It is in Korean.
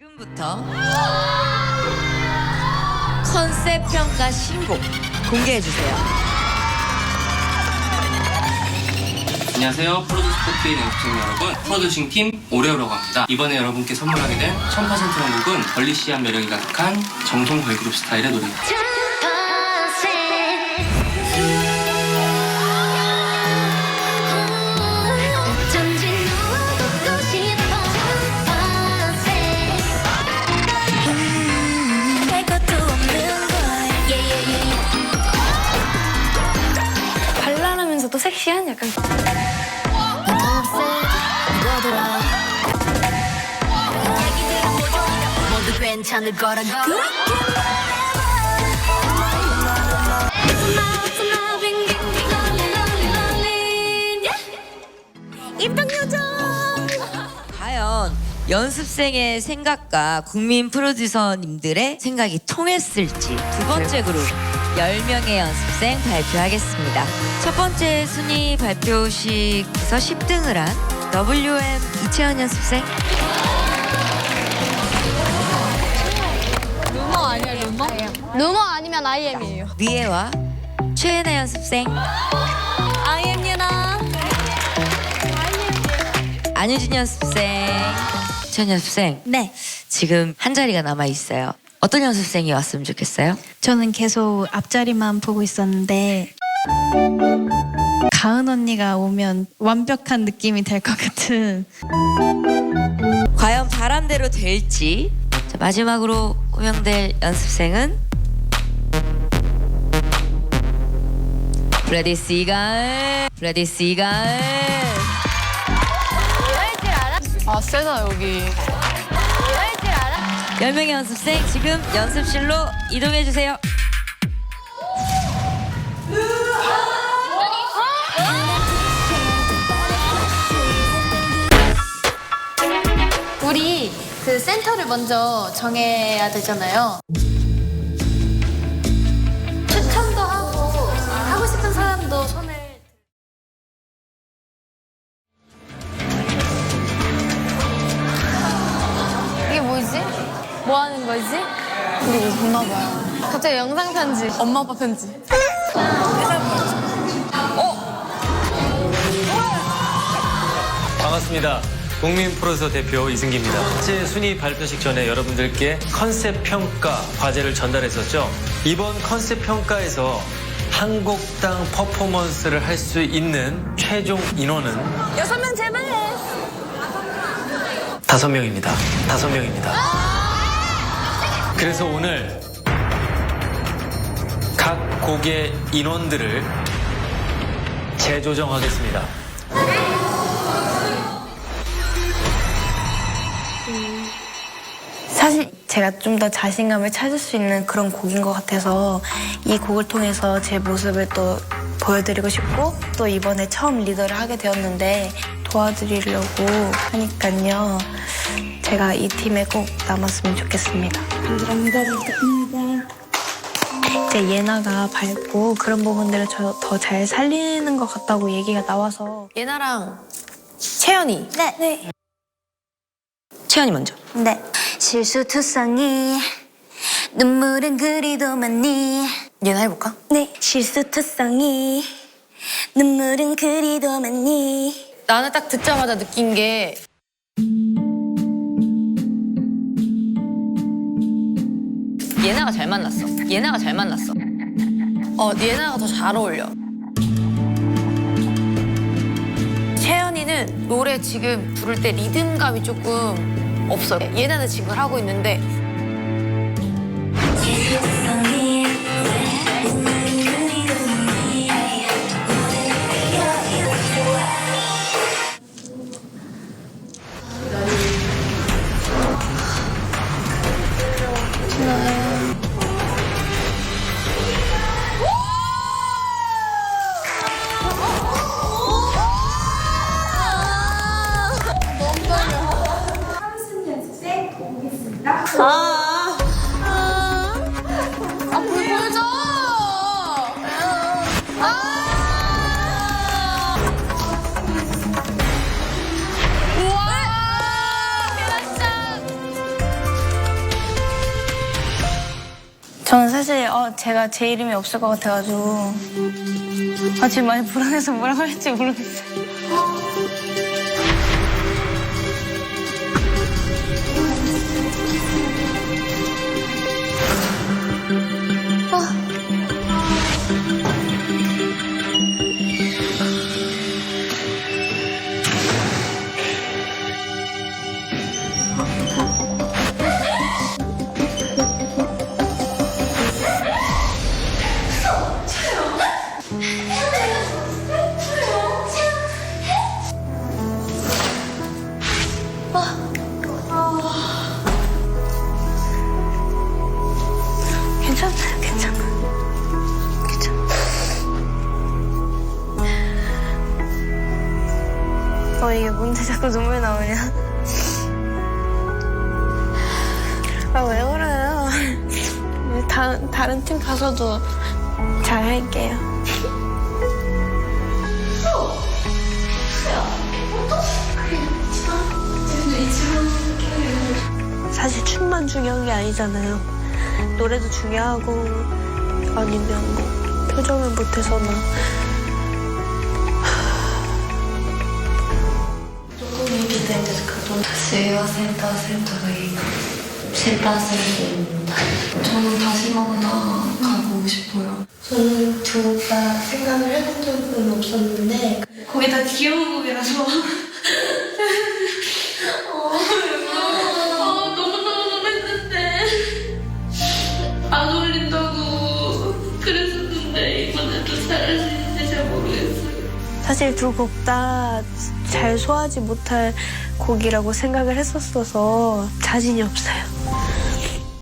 지금부터 컨셉 평가 신곡 공개해 주세요. 안녕하세요. 프로듀스 포트의 연습생 여러분. 프로듀싱 팀 오레오라고 합니다. 이번에 여러분께 선물하게 된 1000%라는 곡은 걸리시한 매력이 가득한 정통 걸그룹 스타일의 노래입니다. 하면서도 섹시한 약간 괜찮을 거라고 입덕 요정 과연 연습생의 생각과 국민 프로듀서님들의 생각이 통했을지 두 번째 그룹 10명의 연습생 발표하겠습니다. 첫 번째 순위 발표식에서 10등을 한 WM 이채연 연습생. 루머 아니야 루머? 루머 아니면 IM이에요. 미애와 최애나 연습생. IM 유나. 안유진 연습생 최연 연습생. 네, 지금 한 자리가 남아 있어요. 어떤 연습생이 왔으면 좋겠어요? 저는 계속 앞자리만 보고 있었는데 가은 언니가 오면 완벽한 느낌이 될 것 같은. 과연 바람대로 될지. 자, 마지막으로 호명될 연습생은? 브래디 시갈 브래디 시갈. 아 세다 여기 10명의 연습생 지금 연습실로 이동해 주세요. 우리 그 센터를 먼저 정해야 되잖아요 우리 뭐 보나 봐요. 갑자기 영상 편지, 엄마 아빠 편지. 반갑습니다. 국민 프로듀서 대표 이승기입니다. 제 순위 발표식 전에 여러분들께 컨셉 평가 과제를 전달했었죠. 이번 컨셉 평가에서 한 곡당 퍼포먼스를 할 수 있는 최종 인원은 여섯 명 제발! 다섯 명입니다. 다섯 명입니다. 그래서 오늘 각 곡의 인원들을 재조정하겠습니다. 사실 제가 좀 더 자신감을 찾을 수 있는 그런 곡인 것 같아서 이 곡을 통해서 제 모습을 또 보여드리고 싶고 또 이번에 처음 리더를 하게 되었는데 도와드리려고 하니까요. 제가 이 팀에 꼭 남았으면 좋겠습니다. 감사합니다. 이제 예나가 밝고 그런 부분들을 저더잘 살리는 것 같다고 얘기가 나와서 예나랑 채연이. 네. 네. 채연이 먼저 네 실수투성이 눈물은 그리도 많니 예나 해볼까? 네 실수투성이 눈물은 그리도 많니 나는 딱 듣자마자 느낀 게 예나가 잘 만났어 예나가 잘 만났어 어, 예나가 더 잘 어울려. 채연이는 노래 지금 부를 때 리듬감이 조금 없어요. 예나는 지금 하고 있는데 아! 우와! 저는 사실 어, 제가 제 이름이 없을 것 같아가지고 아, 지금 많이 불안해서 뭐라고 할지 모르겠어요. 괜찮아요, 괜찮아. 괜찮아. 어, 이게 뭔데 자꾸 눈물 나오냐? 아, 왜 그래요? 다, 다른 팀 가서도 잘 할게요. 중요한 게 아니잖아요. 노래도 중요하고 아니면 뭐 표정을 못해서나 조금이 기대될까도 수요센터 센터에 센터 센터입니다. 저는 다시마다 가고 싶어요. 저는 두가 생각을 해본 적은 없었는데 거기다 귀여운 곡이라서 어. 사실 두 곡 다 잘 소화하지 못할 곡이라고 생각을 했었어서 자신이 없어요.